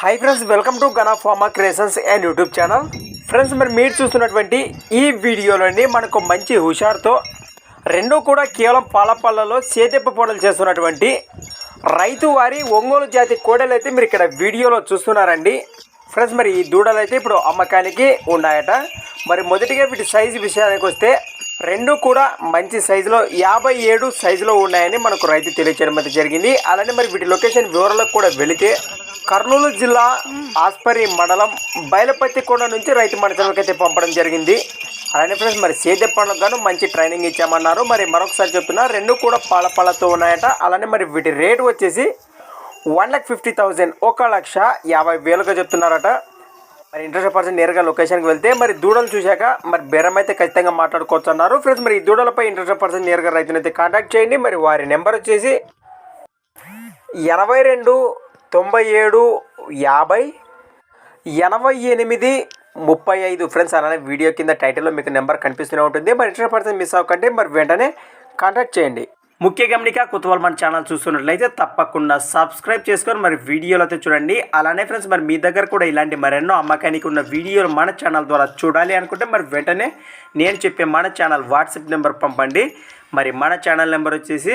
Hi friends welcome to Gana pharma creations and YouTube channel friends మరి మీరు చూస్తున్నటువంటి ఈ వీడియోలోని మనకు మంచి హుషారుతో రెండు కూడా కేవలం పాలపల్లలో చేతెప్పు పనులు చేస్తున్నటువంటి రైతు వారి ఒంగోలు జాతి కోడలు అయితే మీరు ఇక్కడ వీడియోలో చూస్తున్నారండి. ఫ్రెండ్స్ మరి ఈ దూడలు అయితే ఇప్పుడు అమ్మకానికి ఉన్నాయట. మరి మొదటిగా వీటి సైజు విషయానికి వస్తే రెండు కూడా మంచి సైజులో యాభై ఏడు సైజులో ఉన్నాయని మనకు రైతు తెలియచేయడం అయితే జరిగింది. అలానే మరి వీటి లొకేషన్ వివరాలకు కూడా వెళితే కర్నూలు జిల్లా ఆస్పరి మండలం బయలపతికొండ నుంచి రైతు మనుషులకు అయితే పంపడం జరిగింది. అలానే ఫ్రెండ్స్ మరి సేద్య పనులకు గాను మంచి ట్రైనింగ్ ఇచ్చామన్నారు. మరి మరొకసారి చెప్తున్నా రెండు కూడా పాల పాలతో ఉన్నాయట. అలానే మరి వీటి రేటు వచ్చేసి వన్ ల్యాక్ ఫిఫ్టీ థౌజండ్ ఒక లక్ష యాభై వేలుగా చెప్తున్నారట. మరి ఇంట్రెస్ట్ పర్సన్ నేరుగా లొకేషన్కి వెళ్తే మరి దూడలు చూశాక మరి బెరం అయితే ఖచ్చితంగా మాట్లాడుకోవచ్చు అన్నారు ఫ్రెండ్స్ మరి ఈ దూడలపై ఇంట్రెస్ట్ పర్సన్ నేరుగా రైతునైతే కాంటాక్ట్ చేయండి. మరి వారి నెంబర్ వచ్చేసి ఎనభై రెండు తొంభై ఏడు యాభై ఎనభై ఎనిమిది ముప్పై ఐదు. ఫ్రెండ్స్ అలానే వీడియో కింద టైటిల్లో మీకు నెంబర్ కనిపిస్తూనే ఉంటుంది. మరి ఇంటర్ పర్సన్ మిస్ అవ్వకండి. మరి వెంటనే కాంటాక్ట్ చేయండి. ముఖ్య గమనిక కుతూహల్ మన ఛానల్ చూస్తున్నట్లయితే తప్పకుండా సబ్స్క్రైబ్ చేసుకొని మరి వీడియోలు అయితే చూడండి. అలానే ఫ్రెండ్స్ మరి మీ దగ్గర కూడా ఇలాంటి మరెన్నో అమ్మకానికి ఉన్న వీడియోలు మన ఛానల్ ద్వారా చూడాలి అనుకుంటే మరి వెంటనే నేను చెప్పే మన ఛానల్ వాట్సాప్ నెంబర్ పంపండి. మరి మన ఛానల్ నెంబర్ వచ్చేసి